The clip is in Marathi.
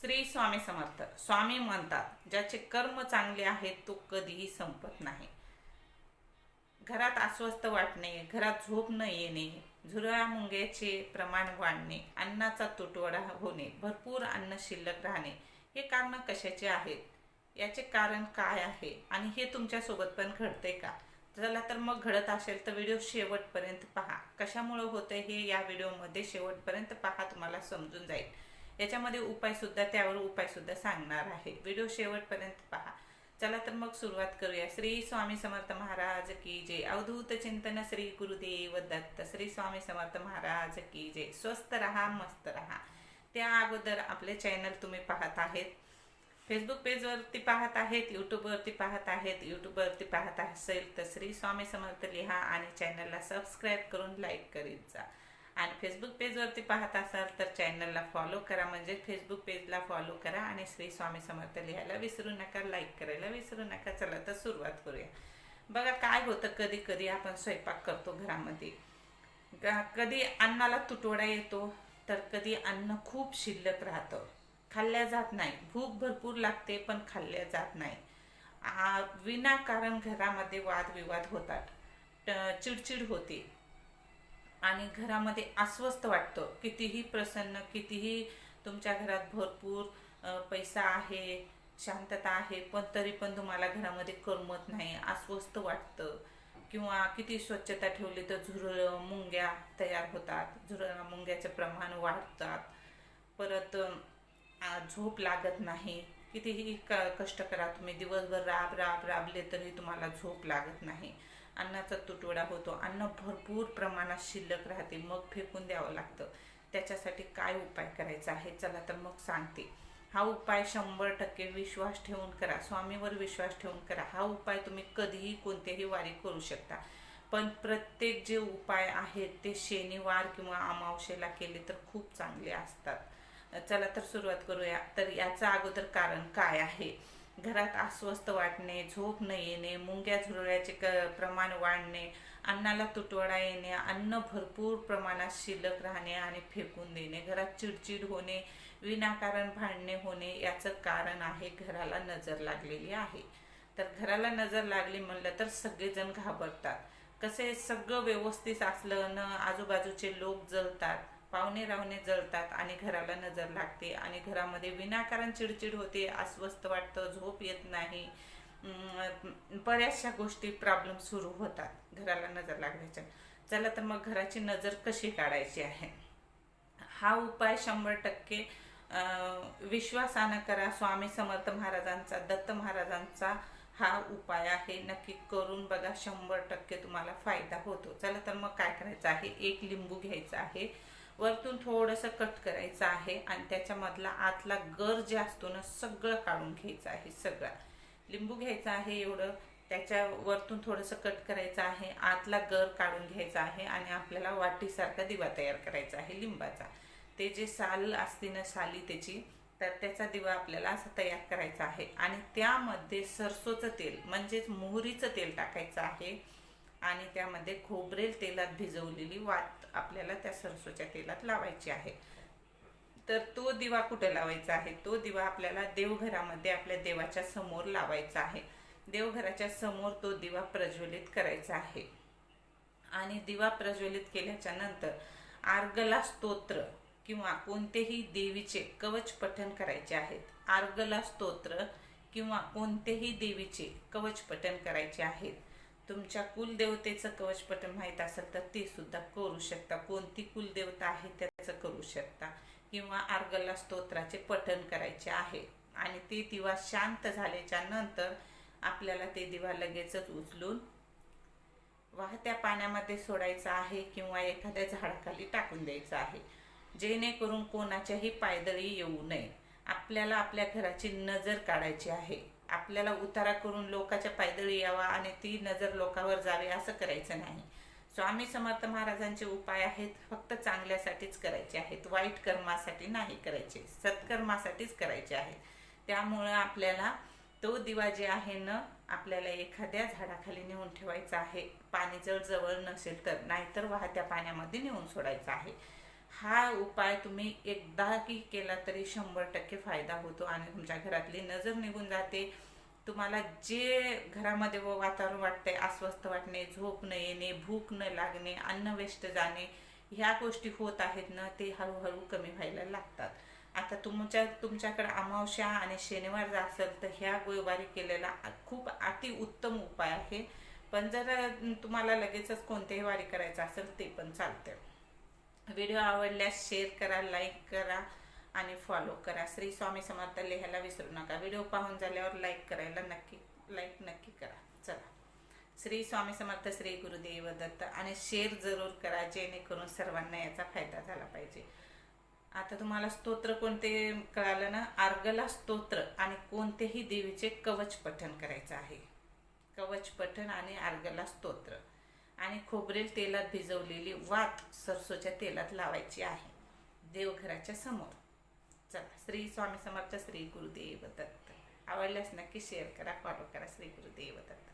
श्री स्वामी समर्थ. स्वामी म्हणतात ज्याचे कर्म चांगले आहेत तो कधीही संपत नाही. घरात अस्वस्थ वाटणे घरात झोप न येणे झुरळा मुंग्याचे प्रमाण वाढणे अन्नाचा तुटवडा होणे भरपूर अन्न शिल्लक राहणे हे कारण कशाचे आहेत? याचे कारण काय आहे? आणि हे तुमच्यासोबत पण घडते का? चला तर मग घडत असेल तर व्हिडिओ शेवटपर्यंत पहा. कशामुळे होतं हे या व्हिडिओमध्ये शेवटपर्यंत पहा तुम्हाला समजून जाईल. याच्यामध्ये उपाय सुद्धा त्यावर उपाय सुद्धा सांगणार आहे. व्हिडिओ शेवटपर्यंत पहा. चला तर मग सुरुवात करूया. श्री स्वामी समर्थ महाराज की जय. अवधूत चिंतन श्री गुरुदेव दत्त. श्री स्वामी समर्थ महाराज की जय. स्वस्त रहा मस्त रहा. त्या अगोदर आपले चॅनल तुम्ही पाहत आहेत. फेसबुक पेजवरती पाहत आहेत यूट्यूबवरती पाहत आहेत. यूट्यूबवरती पाहत असेल तर श्री स्वामी समर्थ लिहा आणि चॅनलला सबस्क्राईब करून लाईक करीत जा. आणि फेसबुक पेजवरती पाहत असाल तर चॅनलला फॉलो करा. म्हणजे फेसबुक पेजला फॉलो करा आणि श्री स्वामी समर्थ लिहायला विसरू नका. लाईक करायला विसरू नका. चला तर सुरुवात करूया. बघा काय होतं कधी कधी आपण स्वयंपाक करतो घरामध्ये. कधी अन्नाला तुटवडा येतो तर कधी अन्न खूप शिल्लक राहतं. खाल्ल्या जात नाही. भूक भरपूर लागते पण खाल्ल्या जात नाही. विनाकारण घरामध्ये वादविवाद होतात. चिडचिड होते. आणि घरामध्ये अस्वस्थ वाटतं. कितीही प्रसन्न कितीही तुमच्या घरात भरपूर पैसा आहे शांतता आहे पण तरी पण तुम्हाला घरामध्ये करमत नाही अस्वस्थ वाटतं. किंवा किती स्वच्छता ठेवली तर झुरळ मुंग्या तयार होतात. झुरळ मुंग्याचं प्रमाण वाढतात. परत झोप लागत नाही. कितीही क कष्ट करा तुम्ही. दिवसभर राब राब राबले तरी तुम्हाला झोप लागत नाही. अन्नाचा तुटवडा होतो. अन्न भरपूर प्रमाणात शिल्लक राहते. मग फेकून द्यावं लागतं. त्याच्यासाठी काय उपाय करायचा आहे? चला तर मग सांगते. हा उपाय शंभर टक्के विश्वास ठेवून करा. स्वामीवर विश्वास ठेवून करा. हा उपाय तुम्ही कधीही कोणत्याही वारी करू शकता. पण प्रत्येक जे उपाय आहेत ते शनिवार किंवा अमावशेला केले तर खूप चांगले असतात. चला तर सुरुवात करूया. तर याचं अगोदर कारण काय आहे? घरात अस्वस्थ वाटणे झोप न येणे मुंग्या झुरळ्याचे क प्रमाण वाढणे अन्नाला तुटवडा येणे अन्न भरपूर प्रमाणात शिल्लक राहणे आणि फेकून देणे घरात चिडचिड होणे विनाकारण भांडणे होणे याचं कारण आहे घराला नजर लागलेली आहे. तर घराला नजर लागली म्हणलं तर सगळेजण घाबरतात. कसे सगळं व्यवस्थित असलं न आजूबाजूचे लोक जळतात. पाहुणे राहुणे जळतात आणि घराला नजर लागते आणि घरामध्ये विनाकारण चिडचिड होते अस्वस्थ वाटतं झोप येत नाही. बऱ्याचशा गोष्टी प्रॉब्लेम सुरू होतात घराला नजर लागण्याच्या. चला तर मग घराची नजर कशी काढायची आहे? हा उपाय शंभर टक्के विश्वासानं करा. स्वामी समर्थ महाराजांचा दत्त महाराजांचा हा उपाय आहे. नक्की करून बघा शंभर टक्के तुम्हाला फायदा होतो. चला तर मग काय करायचं आहे? एक लिंबू घ्यायचा आहे. वरतून थोडंसं कट करायचं आहे आणि त्याच्यामधला आतला गर जे असतो ना सगळं काढून घ्यायचं आहे सगळा. लिंबू घ्यायचा आहे एवढं त्याच्या वरतून थोडंसं कट करायचं आहे आतला गर काढून घ्यायचा आहे आणि आपल्याला वाटीसारखा दिवा तयार करायचा आहे लिंबाचा. ते जे साल असते ना साली त्याची तर त्याचा दिवा आपल्याला असा तयार करायचा आहे. आणि त्यामध्ये सरसोचं तेल म्हणजेच मोहरीचं तेल टाकायचं आहे. आणि त्यामध्ये खोबरेल तेलात भिजवलेली वात आपल्याला त्या सरसोच्या तेलात लावायची आहे. तर तो दिवा कुठे लावायचा आहे? तो दिवा आपल्याला देवघरामध्ये आपल्या देवाच्या समोर लावायचा आहे. देवघराच्या समोर तो दिवा प्रज्वलित करायचा आहे. आणि दिवा प्रज्वलित केल्याच्यानंतर आर्गला स्तोत्र किंवा कोणतेही देवीचे कवच पठण करायचे आहेत. आर्गला स्तोत्र किंवा कोणतेही देवीचे कवच पठण करायचे आहेत. तुमच्या कुलदेवतेचं कवच माहीत असेल तर ते सुद्धा करू शकता. कोणती कुलदेवता आहे त्याचं करू शकता. किंवा आर्गला स्तोत्राचे पठण करायचे आहे. आणि ते दिवा शांत झाल्याच्यानंतर आपल्याला ते दिवा लगेचच उचलून वाहत्या पाण्यामध्ये सोडायचं आहे किंवा एखाद्या झाडाखाली टाकून द्यायचं आहे. जेणेकरून कोणाच्याही पायदळी येऊ नये. आपल्याला आपल्या घराची नजर काढायची आहे. आपल्याला उतारा करून लोकाच्या पायदळी यावा आणि ती नजर लोकावर जावी असं करायचं नाही. स्वामी समर्थ महाराजांचे उपाय आहेत फक्त चांगल्यासाठीच करायचे आहेत. वाईट कर्मासाठी नाही करायचे सत्कर्मासाठीच करायचे आहेत. त्यामुळं आपल्याला तो दिवा जे आहे ना आपल्याला एखाद्या झाडाखाली नेऊन ठेवायचा आहे. पाणी जर जवळ नसेल तर नाहीतर वाहत्या पाण्यामध्ये नेऊन सोडायचं आहे. हा उपाय तुम्ही एकदा की केला तरी शंभर टक्के फायदा होतो आणि तुमच्या घरातली नजर निघून जाते. तुम्हाला जे घरामध्ये व वातावरण वाटतंय अस्वस्थ वाटणे झोप न येणे भूक न लागणे अन्न वेस्ट जाणे ह्या गोष्टी होत आहेत ना ते हळूहळू कमी व्हायला लागतात. आता तुमच्या तुमच्याकडे अमावस्या आणि शनिवार जर असेल तर ह्या गुरुवारी केलेला खूप अति उत्तम उपाय आहे. पण जर तुम्हाला लगेचच कोणतेही वारी करायचं असेल ते पण चालतं व्हिडिओ आवडल्यास शेअर करा लाईक करा आणि फॉलो करा. श्री स्वामी समर्थ लिहायला विसरू नका. व्हिडिओ पाहून झाल्यावर लाईक करायला नक्की लाईक नक्की करा. चला. श्री स्वामी समर्थ श्री गुरुदेव दत्त आणि शेअर जरूर करा जेणेकरून सर्वांना याचा फायदा झाला पाहिजे. आता तुम्हाला स्तोत्र कोणते कळालं ना? आर्गला स्तोत्र आणि कोणतेही देवीचे कवच पठण करायचं आहे. कवच पठण आणि आर्गला स्तोत्र. आणि खोबरेल तेलात भिजवलेली वात सरसोच्या तेलात लावायची आहे. देवघराच्या समोर. चला श्री स्वामी समर्थ श्री गुरुदेव दत्त. आवडल्यास नक्की शेअर करा फॉलो करा श्री गुरुदेव दत्त.